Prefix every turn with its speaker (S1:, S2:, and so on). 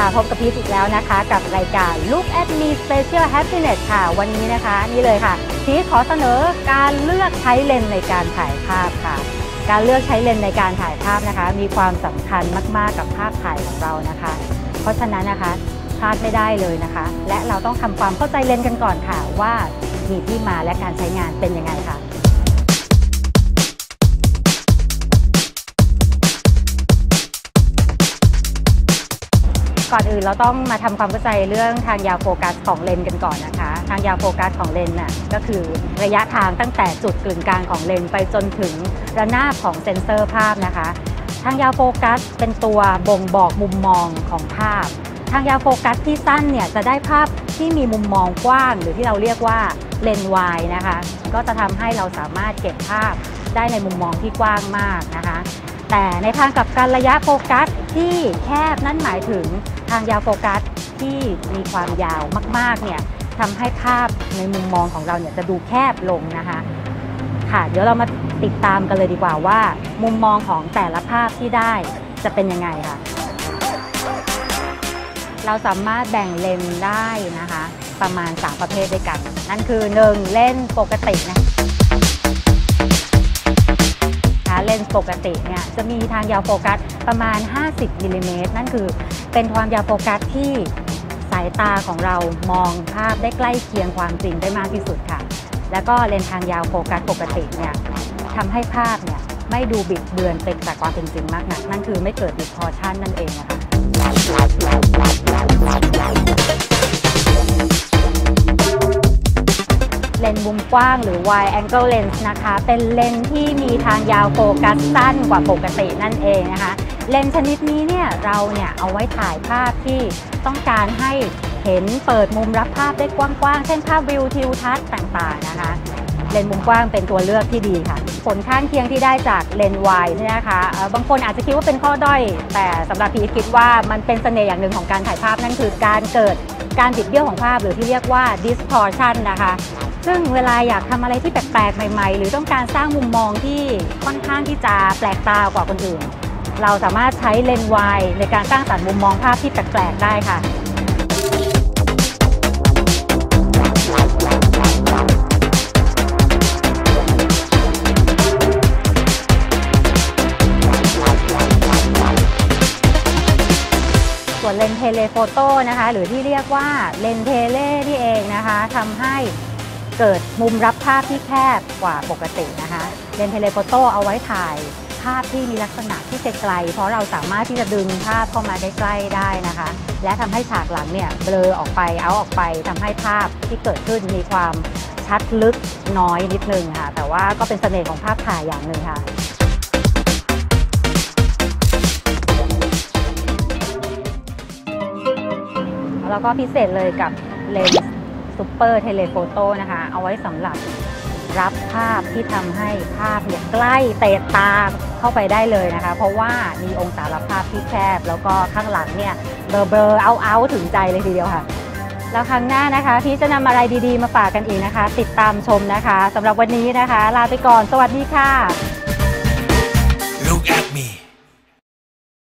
S1: ค่ะพบกับพีชอีกแล้วนะคะ กับรายการ Look at Me Special Happiness ค่ะ วันนี้นะคะ นี่เลยค่ะ พีชขอเสนอการเลือกใช้เลนส์ในการถ่ายภาพค่ะ การเลือกใช้เลนส์ในการถ่ายภาพนะคะ มีความสำคัญมาก ๆ กับภาพถ่ายของเรานะคะ เพราะฉะนั้นนะคะพลาดไม่ได้เลยนะคะ และเราต้องทำความเข้าใจเลนส์กันก่อนค่ะ ว่ามีที่มาและการใช้งานเป็นยังไงค่ะ อนอื่นเราต้องมาทำความเข้าใจเรื่องทางยาวโฟกัสของเลนกันก่อนนะคะ ทางยาวโฟกัสของเลนน่ะก็คือระยะทางตั้งแต่จุดกลึงกลางของเลนไปจนถึงระนาบของเซ็นเซอร์ภาพนะคะ ทางยาวโฟกัสเป็นตัวบ่งบอกมุมมองของภาพ ทางยาวโฟกัสที่สั้นเนี่ยจะได้ภาพที่มีมุมมองกว้าง หรือที่เราเรียกว่าเลนวายนะคะ ก็จะทำให้เราสามารถเก็บภาพได้ในมุมมองที่กว้างมากนะคะ แต่ในทางกับกันระยะโฟกัสที่แคบนั่นหมายถึงทางยาวโฟกัสที่มีความยาวมากๆเนี่ยทำให้ภาพในมุมมองของเราเนี่ยจะดูแคบลงนะคะค่ะเดี๋ยวเรามาติดตามกันเลยดีกว่าว่า มุมมองของแต่ละภาพที่ได้จะเป็นยังไงค่ะ เราสามารถแบ่งเลนได้นะคะ ประมาณ 3 ประเภทด้วยกัน นั่นคือ 1 เลนปกตินะ เลนส์ปกติเนี่ยจะมีทางยาวโฟกัสประมาณ 50มิลลิเมตรนั่นคือเป็นความยาวโฟกัสที่สายตาของเรามองภาพได้ใกล้เคียงความจริงได้มากที่สุดค่ะ แล้วก็เลนส์ทางยาวโฟกัสปกติเนี่ยทำให้ภาพเนี่ยไม่ดูบิดเบือนไปจากความเป็นจริงมากนัก นั่นคือไม่เกิด distortion นั่นเองนะคะ เลนส์มุมกว้างหรือ wide angle lens นะคะ เป็นเลนส์ที่มีทางยาวโฟกัสสั้นกว่าปกตินั่นเองนะคะ เลนส์ชนิดนี้เนี่ยเราเนี่ยเอาไว้ถ่ายภาพที่ต้องการให้เห็นเปิดมุมรับภาพได้กว้างๆ เช่นภาพวิวทิวทัศน์ต่างๆนะคะเลนส์มุมกว้างเป็นตัวเลือกที่ดีค่ะ ผลข้างเคียงที่ได้จากเลนส์วายเนี่ยนะคะบางคนอาจจะคิดว่าเป็นข้อด้อย แต่สำหรับพีคิดว่ามันเป็นเสน่ห์อย่างหนึ่งของการถ่ายภาพนั่นคือการเกิดการบิดเบี้ยวของภาพหรือที่เรียกว่า distortion นะคะ ซึ่งเวลาอยากทำอะไรที่แปลกๆใหม่ ๆ หรือต้องการสร้างมุมมองที่ค่อนข้างที่จะแปลกตากว่าคนอื่น เราสามารถใช้เลนส์วายในการสร้างสรรค์มุมมองภาพที่แปลกๆได้ค่ะส่วนเลนเทเลโฟโต้นะคะ หรือที่เรียกว่าเลนเทเลที่เองนะคะทำให้ เกิดมุมรับภาพที่แคบกว่าปกตินะคะเลนเทเลโฟโต้เอาไว้ถ่ายภาพที่มีลักษณะที่ไกลๆเพราะเราสามารถที่จะดึงภาพเข้ามาใกล้ๆได้นะคะ และทำให้ฉากหลังเนี่ยเบลอออกไปเอาออกไปทำให้ภาพที่เกิดขึ้นมีความชัดลึกน้อยนิดนึงค่ะ แต่ว่าก็เป็นเสน่ห์ของภาพถ่ายอย่างหนึ่งค่ะแล้วก็พิเศษเลยกับเลนส์ ซูเปอร์เทเลโฟโต้นะคะ เอาไว้สำหรับรับภาพที่ทำให้ภาพเนี่ยใกล้เตะตาเข้าไปได้เลยนะคะ เพราะว่ามีองศารับภาพที่แคบ แล้วก็ข้างหลังเนี่ยเบลอๆเอาเอาถึงใจเลยทีเดียวค่ะ แล้วครั้งหน้านะคะพี่จะนำอะไรดีๆ มาฝากกันอีกนะคะ ติดตามชมนะคะสำหรับวันนี้นะคะ ลาไปก่อน สวัสดีค่ะ Look at me